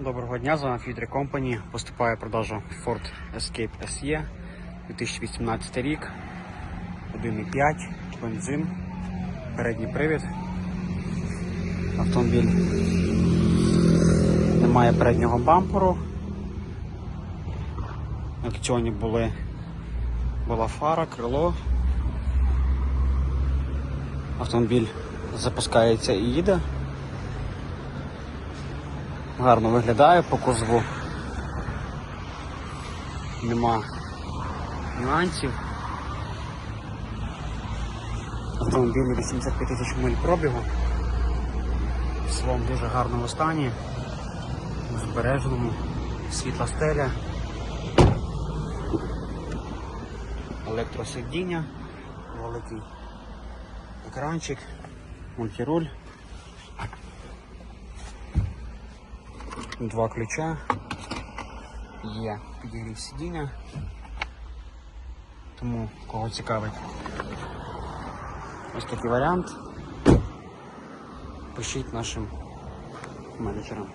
Доброго дня, з вами Future Company. Поступає в продажу Ford Escape SE 2018 рік. 1,5, бензин, передній привід. Автомобіль не має переднього бамперу. На акціоні були, була фара, крило. Автомобіль запускається і їде. Гарно виглядає по кузову. Нема нюансів. Автомобіль 85 тисяч миль пробігу. Своєму дуже гарному стані, збереженому, світла стеля, електросидіння, великий екранчик, мультируль. Два ключа. Є підігрів сидіння. Тому кого цікавить. Ось такий варіант. Пишіть нашим менеджерам.